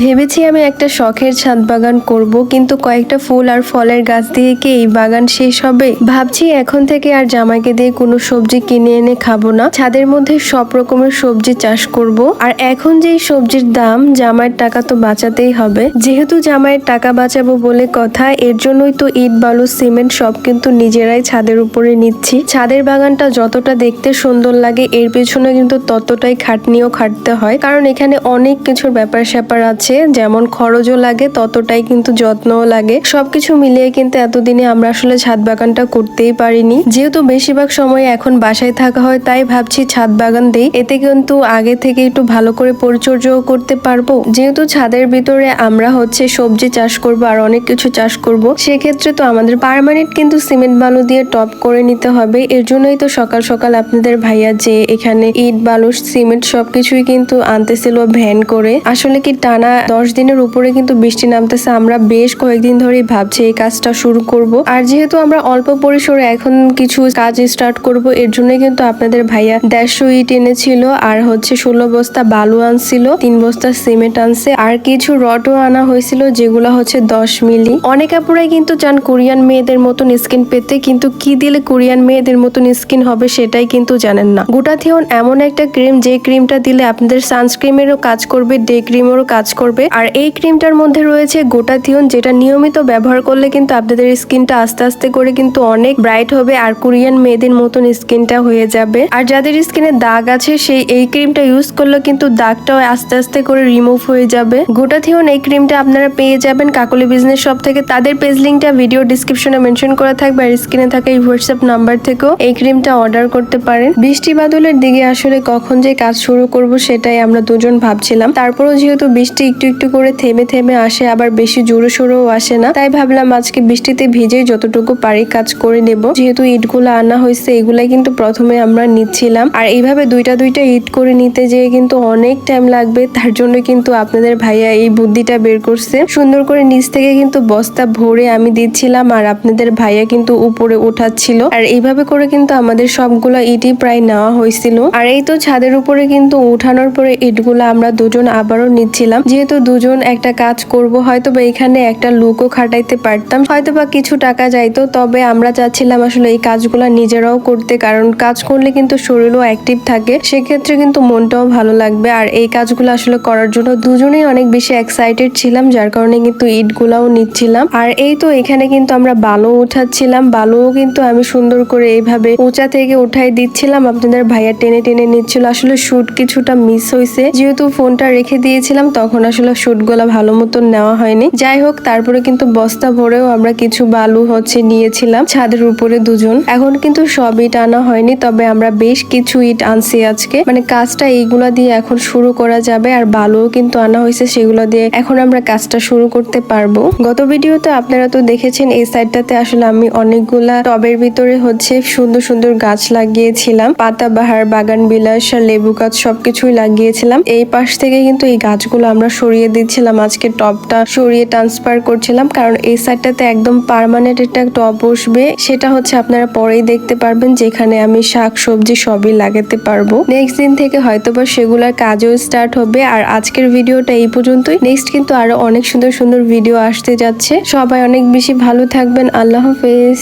ভেবেছি আমি একটা শখের ছাদ বাগান করব, কিন্তু কয়েকটা ফুল আর ফলের গাছ দিয়ে কি এই বাগান শেষ হবে? ভাবছি এখন থেকে আর জামাইকে দিয়ে কোনো সবজি কিনে এনে খাব না। ছাদের মধ্যে সব রকমের সবজি চাষ করব। আর এখন যেই সবজির দাম, জামাইয়ের টাকা তো বাঁচাতেই হবে। যেহেতু জামাইয়ের টাকা বাঁচাবো বলে কথা, এর জন্যই তো ইট, বালু, সিমেন্ট সব কিন্তু নিজেরাই ছাদের উপরে নিচ্ছি। ছাদের বাগানটা যতটা দেখতে সুন্দর লাগে, এর পেছনে কিন্তু ততটাই খাটনিও খাটতে হয়। কারণ এখানে অনেক কিছুর ব্যাপার স্যাপার আছে। যেমন খরচও লাগে, ততটাই কিন্তু যত্নও লাগে। সবকিছু মিলিয়ে কিন্তু এতদিনে আমরা আসলে ছাদ বাগানটা করতেই পারিনি। যেহেতু বেশিরভাগ সময় এখন বাসায় থাকা হয়, তাই ভাবছি ছাদ বাগান দেই। এতে কিন্তু আগে থেকে একটু ভালো করে পরিচর্যাও করতে পারব। যেহেতু ছাদের ভিতরে আমরা হচ্ছে সবজি চাষ করব আর অনেক কিছু চাষ করব, সেক্ষেত্রে তো আমাদের পার্মানেন্ট কিন্তু সিমেন্ট বালু দিয়ে টপ করে নিতে হবে। এর জন্যই তো সকাল সকাল আপনাদের ভাইয়া যে এখানে ইট, বালু, সিমেন্ট সবকিছুই কিন্তু আনতেছিল ভ্যান করে। আসলে কি টানা দশ দিনের উপরে কিন্তু বৃষ্টি নামতেছে। আমরা বেশ কয়েকদিন ধরেই ভাবছি এই কাজটা শুরু করব। আর যেহেতু আমরা অল্প পরিসরে এখন কিছু কাজ স্টার্ট করব, এর জন্যই কিন্তু আপনাদের ভাইয়া দেড়শো ইট এনেছিল, আর হচ্ছে ষোলো বস্তা বালু আনছিল, তিন বস্তা সিমেন্ট আনছে, আর কিছু রডও আনা হয়েছিল, যেগুলো হচ্ছে দশ মিলি। অনেক আপুরাই কিন্তু চান কোরিয়ান মেয়েদের মতন স্কিন পেতে, কিন্তু কি দিলে কোরিয়ান মেয়েদের মতন স্কিন হবে সেটাই কিন্তু জানেন না। গুটাথিয়ন এমন একটা ক্রিম, যে ক্রিমটা দিলে আপনাদের সানস্ক্রিমেরও কাজ করবে, ডে ক্রিমেরও কাজ করবে আর এই ক্রিমটার মধ্যে রয়েছে গোটাথিয়ন, যেটা নিয়মিত ব্যবহার করলে কিন্তু আপনাদের স্কিনটা আস্তে আস্তে করে কিন্তু অনেক ব্রাইট হবে আর কোরিয়ান মেয়েদের মতন স্কিনটা হয়ে যাবে। আর যাদের স্কিনে দাগ আছে, সেই এই ক্রিমটা ইউজ করলে কিন্তু দাগটাও আস্তে আস্তে করে রিমুভ হয়ে যাবে। গোটাথিয়ন এই ক্রিমটা আপনারা পেয়ে যাবেন কাকলি বিজনেস শপ থেকে। তাদের পেজ লিঙ্কটা ভিডিও ডিসক্রিপশনে মেনশন করা থাকবে আর স্ক্রিনে থাকা এই হোয়াটসঅ্যাপ নাম্বার থেকেও এই ক্রিমটা অর্ডার করতে পারেন। বৃষ্টি বাদলের দিকে আসলে কখন যে কাজ শুরু করব সেটাই আমরা দুজন ভাবছিলাম। তারপরও যেহেতু বৃষ্টি একটু একটু করে থেমে থেমে আসে, আবার বেশি জোরে সোরেও আসে না। তাই ভাবলাম আজকে বৃষ্টিতে ভিজে যতটুকু পারি কাজ করে নেব। যেহেতু ইটগুলো আনা হয়েছে, এগুলাই কিন্তু প্রথমে আমরা নিচ্ছিলাম। আর এইভাবে দুইটা দুইটা ইট করে নিতে যেয়ে কিন্তু অনেক টাইম লাগবে। তার জন্য কিন্তু আপনাদের ভাইয়া এই বুদ্ধিটা বের করছে। সুন্দর করে নিচ থেকে কিন্তু বস্তা ভরে আমি দিচ্ছিলাম, আর আপনাদের ভাইয়া কিন্তু উপরে উঠাচ্ছিল আর এইভাবে করে কিন্তু আমাদের সবগুলো ইটই প্রায় নেওয়া হয়েছিল। আর এই তো ছাদের উপরে কিন্তু উঠানোর পরে ইটগুলো আমরা দুজন আবারও নিচ্ছিলাম। যেহেতু দুজন একটা কাজ করব হয়তো বা এখানে একটা লুকও খাটাইতে পারতাম। হয়তো বা কিছু টাকা যাইতো, তবে আমরা চাচ্ছিলাম আসলে এই কাজগুলো নিজেরাও করতে, কারণ কাজ করলে কিন্তু শরীরও অ্যাক্টিভ থাকে। সেক্ষেত্রে কিন্তু মনটাও ভালো লাগবে, আর এই কাজগুলো আসলে করার জন্য দুজনেই অনেক বেশি এক্সাইটেড ছিলাম, যার কারণে কিন্তু ইটগুলাও নিচ্ছিলাম। আর এই তো এখানে কিন্তু আমরা বালু উঠাচ্ছিলাম, বালুও কিন্তু আমি সুন্দর করে এইভাবে উঁচা থেকে উঠাই দিচ্ছিলাম। আপনাদের ভাইয়া টেনে টেনে নিচ্ছিল, আসলে শুট কিছুটা মিস হয়েছে যেহেতু ফোনটা রেখে দিয়েছিলাম, তখন আসলে শুটগুলা ভালো মতন নেওয়া হয়নি। যাই হোক, তারপরে কিন্তু বস্তা ভরেও আমরা কিছু বালু হচ্ছে নিয়েছিলাম, ছাদের উপরে দুজন। এখন কিন্তু সব ইট আনা হয়নি, তবে আমরা বেশ কিছু ইট আনছি আজকে। মানে কাজটা এইগুলা দিয়ে এখন শুরু করা যাবে, আর বালুও কিন্তু আনা হয়েছে সেগুলো দিয়ে এখন আমরা কাজটা শুরু করতে পারব। গত ভিডিওতে আপনারা তো দেখেছেন, এই সাইডটাতে আসলে আমি অনেকগুলা টবের ভিতরে হচ্ছে সুন্দর সুন্দর গাছ লাগিয়েছিলাম। পাতাবাহার বাগান বিলাস আর লেবু গাছ সবকিছুই লাগিয়েছিলাম। এই পাশ থেকে কিন্তু এই গাছগুলো আমরা সরিয়ে দিচ্ছিলাম। আজকে টবটা সরিয়ে ট্রান্সফার করছিলাম, কারণ এই সাইডটাতে একদম পার্মানেন্ট একটা টব বসবে। সেটা হচ্ছে আপনারা পরেই দেখতে পারবেন, যেখানে আমি শাক, সবজি সবই লাগাতে পারব। নেক্সট দিন থেকে হয়তোবা সেগুলোর কাজও স্টার্ট হবে। আর আজকের ভিডিওটা এই পর্যন্তই। নেক্সট কিন্তু আরও অনেক সুন্দর সুন্দর ভিডিও আসতে যাচ্ছে। সবাই অনেক বেশি ভালো থাকবেন। আল্লাহ হাফেজ।